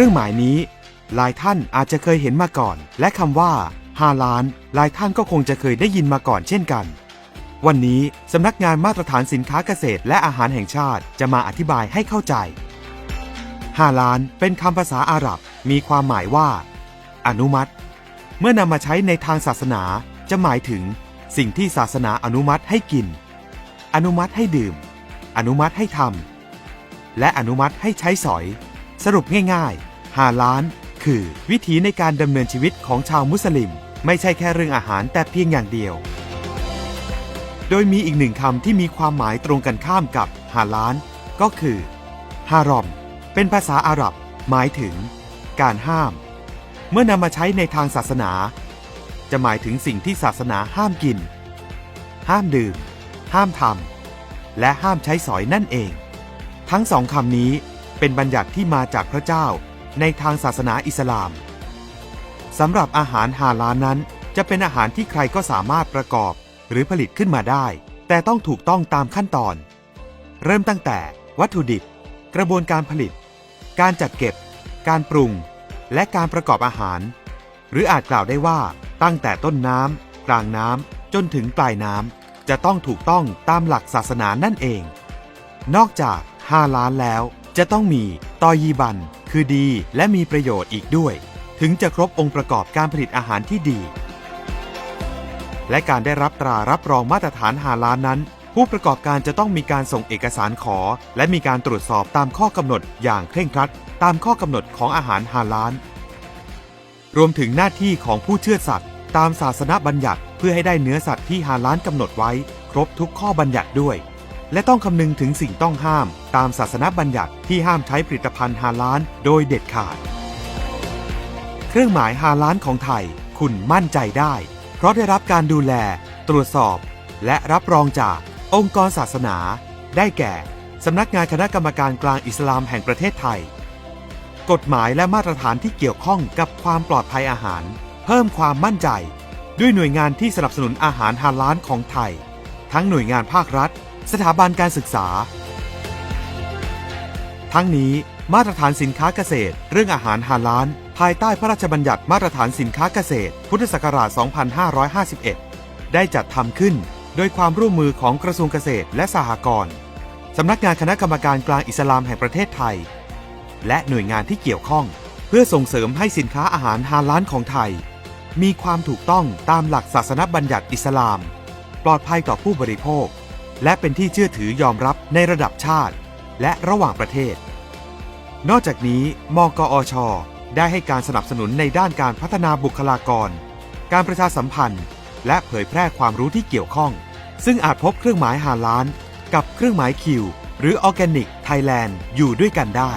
รื่องหมายนี้ หลายท่านอาจจะเคยเห็นมาก่อน และคำว่าฮาล้าน หลายท่านก็คงจะเคยได้ยินมาก่อนเช่นกัน วันนี้สำนักงานมาตรฐานสินค้าเกษตรและอาหารแห่งชาติจะมาอธิบายให้เข้าใจฮาลานเป็นคำภาษาอาหรับ มีความหมายว่า อนุมัติ เมื่อนำมาใช้ในทางศาสนาจะหมายถึง สิ่งที่ศาสนาอนุมัติให้กิน อนุมัติให้ดื่ม อนุมัติให้ทำและอนุมัติให้ใช้สอย สรุปง่ายๆ ฮาล้าน คือวิถีในการดำเนินชีวิตของชาวมุสลิม ไม่ใช่แค่เรื่องอาหารแต่เพียงอย่างเดียว โดยมีอีกหนึ่งคำที่มีความหมายตรงกันข้ามกับฮาล้าน ก็คือฮารอม เป็นภาษาอาหรับ หมายถึง การห้าม เมื่อนำมาใช้ในทางศาสนา จะหมายถึงสิ่งที่ศาสนาห้ามกิน ห้ามดื่ม ห้ามทำและห้ามใช้สอยนั่นเอง ทั้งสองคำนี้เป็นบัญญัติที่มาจากพระเจ้า ในทางศาสนาอิสลามสำหรับอาหารฮาลาลนั้น จะเป็นอาหารที่ใครก็สามารถประกอบ หรือผลิตขึ้นมาได้ แต่ต้องถูกต้องตามขั้นตอน เริ่มตั้งแต่วัตถุดิบ กระบวนการผลิต การจัดเก็บ การปรุง และการประกอบอาหาร หรืออาจกล่าวได้ว่าตั้งแต่ต้นน้ำกลางน้ำจนถึงปลายน้ำจะต้องถูกต้องตามหลักศาสนานั่นเอง นอกจากฮาลานแล้วจะต้องมีตอยีบัน คือดีและมีประโยชน์อีกด้วย ถึงจะครบองค์ประกอบการผลิตอาหารที่ดี และการได้รับตรารับรองมาตรฐานฮาลาลนั้น ผู้ประกอบการจะต้องมีการส่งเอกสารขอ และมีการตรวจสอบตามข้อกำหนดอย่างเคร่งครัด ตามข้อกำหนดของอาหารฮาลาลรวมถึงหน้าที่ของผู้เชื่อสัตว์ตามศาสนาบัญญัติเพื่อให้ได้เนื้อสัตว์ที่ฮาลาลกำหนดไว้ ครบทุกข้อบัญญัติด้วย และต้องคำนึงถึงสิ่งต้องห้าม ตามศาสนาบัญญัติที่ห้ามใช้ผลิตภัณฑ์ฮาลาลโดยเด็ดขาด เครื่องหมายฮาลาลของไทย คุณมั่นใจได้ เพราะได้รับการดูแล ตรวจสอบ และรับรองจากองค์กรศาสนา ได้แก่ สำนักงานคณะกรรมการกลางอิสลามแห่งประเทศไทย กฎหมายและมาตรฐานที่เกี่ยวข้องกับความปลอดภัยอาหาร เพิ่มความมั่นใจ ด้วยหน่วยงานที่สนับสนุนอาหารฮาลาลของไทย ทั้งหน่วยงานภาครัฐ สถาบันการศึกษา ทั้งนี้มาตรฐานสินค้าเกษตร เรื่องอาหารฮาลาลภายใต้พระราชบัญญัติมาตรฐานสินค้าเกษตร พุทธศักราช 2551 ได้จัดทำขึ้น โดยความร่วมมือของกระทรวงเกษตรและสหกรณ์สำนักงานคณะกรรมการกลางอิสลามแห่งประเทศไทย และหน่วยงานที่เกี่ยวข้อง เพื่อส่งเสริมให้สินค้าอาหารฮาลาลของไทย มีความถูกต้องตามหลักศาสนบัญญัติอิสลาม ปลอดภัยต่อผู้บริโภค และเป็นที่เชื่อถือยอมรับในระดับชาติ และระหว่างประเทศ นอกจากนี้มกอช ได้ให้การสนับสนุนในด้านการพัฒนาบุคลากร การประชาสัมพันธ์ และเผยแพร่ความรู้ที่เกี่ยวข้อง ซึ่งอาจพบเครื่องหมายฮาลาน กับเครื่องหมายคิว หรือออร์แกนิกไทยแลนด์อยู่ด้วยกันได้